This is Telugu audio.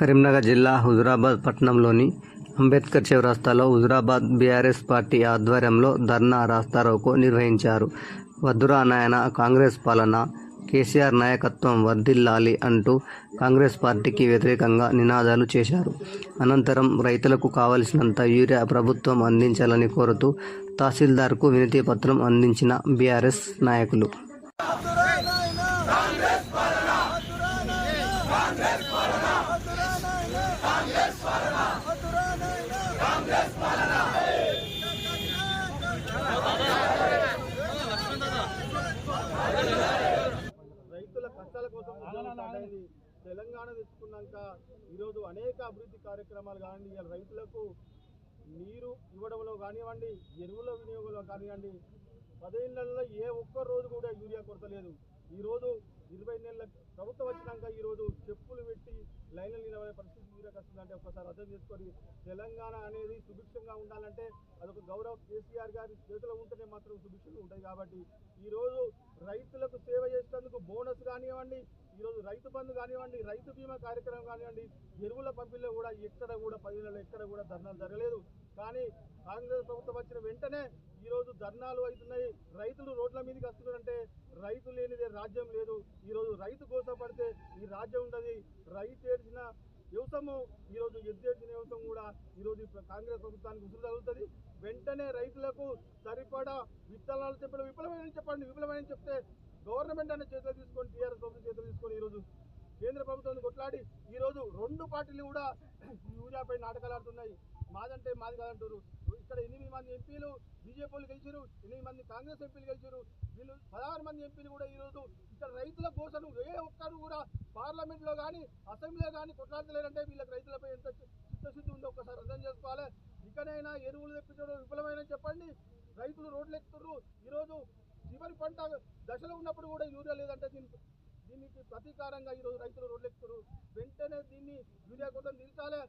కరీంనగర్ జిల్లా హుజురాబాద్ పట్టణంలోని అంబేద్కర్ చౌరస్తాలో హుజురాబాద్ బీఆర్ఎస్ పార్టీ ఆధ్వర్యంలో ధర్నా రాస్తారోకో నిర్వహించారు. వద్దురా నాయన కాంగ్రెస్ పాలన కేసీఆర్ నాయకత్వం వర్ధిల్లాలి అంటూ కాంగ్రెస్ పార్టీకి వ్యతిరేకంగా నినాదాలు చేశారు. అనంతరం రైతులకు కావలసినంత యూరియా ప్రభుత్వం అందించాలని కోరుతూ తహసీల్దార్కు వినతి పత్రం అందించిన బీఆర్ఎస్ నాయకులు. రైతుల కష్టాల కోసం తెలంగాణ తెచ్చుకున్నాక ఈరోజు అనేక అభివృద్ధి కార్యక్రమాలు కానివ్వండి రైతులకు నీరు ఇవ్వడంలో కానివ్వండి ఎరువుల వినియోగంలో కానివ్వండి పదేళ్ళలో ఏ ఒక్క రోజు కూడా యూరియా కొరత లేదు. ఈరోజు ఇరవై నెలల ప్రభుత్వం వచ్చినాక ఈరోజు చెప్పులు పెట్టి లైన్లు నిలబడే పరిస్థితి యూరియాకి వస్తుందంటే ఒకసారి అర్థం చేసుకొని తెలంగాణ అనేది సుభిక్షంగా ఉండాలంటే అదొక గౌరవ కేసీఆర్ గారి చేతిలో ఉంటేనే మాత్రం సుభిక్షంగా ఉంటుంది కాబట్టి ఈరోజు రైతులకు సేవ చేసేందుకు బోనస్ కానివ్వండి ఈరోజు రైతు బంధు కానివ్వండి రైతు బీమా కార్యక్రమం కానివ్వండి ఎరువుల పంపిణీలో కూడా ఎక్కడ కూడా పది ఎక్కడ కూడా ధర్నాలు జరగలేదు. కానీ కాంగ్రెస్ ప్రభుత్వం వచ్చిన వెంటనే ఈరోజు ధర్నాలు అవుతున్నాయి. రైతులు రోడ్ల మీదకి వస్తున్నారంటే రైతు లేనిదే రాజ్యం లేదు. ఈరోజు రైతు కోసం పడితే ఈ రాజ్యం ఉండదు. రైతు ఏడ్చిన యువతము ఈరోజు ఎద్దేడ్చిన యువతం కూడా ఈరోజు కాంగ్రెస్ ప్రభుత్వానికి ఉసురు తగులుతుంది. వెంటనే రైతులకు సరిపడా విత్తనాలు చెప్పడం విఫలమైన చెప్పండి విఫలమైన చెప్తే గవర్నమెంట్ అనే చేతులు తీసుకొని టీఆర్ఎస్ ప్రభుత్వం చేతులు తీసుకొని ఈరోజు కేంద్ర ప్రభుత్వాన్ని కొట్లాడి ఈరోజు రెండు పార్టీలు కూడా యూరియాపై నాటకాలు ఆడుతున్నాయి. మాదంటే మాది కాదంటారు ఇక్కడ ఎనిమిది మంది ఎంపీలు బీజేపీలు గెలిచారు ఎనిమిది మంది కాంగ్రెస్ ఎంపీలు గెలిచారు వీళ్ళు పదహారు మంది ఎంపీలు కూడా ఈరోజు ఇక్కడ రైతుల కోసం ఏ ఒక్కరు కూడా పార్లమెంట్లో కానీ అసెంబ్లీలో కానీ కొట్లాడలేరంటే వీళ్ళకి రైతులపై ఎంత చిత్తశుద్ధి ఉందో ఒకసారి అర్థం చేసుకోవాలి. ఇకనైనా ఎరువులు తెప్పించడం విఫలమైన చెప్పండి. రైతులు రోడ్లు ఎక్కుతున్నారు ఈరోజు చివరి పంట దశలో ఉన్నప్పుడు కూడా యూరియా లేదంటే దీనికి దీనికి ప్రతీకారంగా ఈరోజు రైతులు రోడ్లు ఎక్కుతారు వెంటనే దీన్ని యూరియా కోసం నిలిచాలి.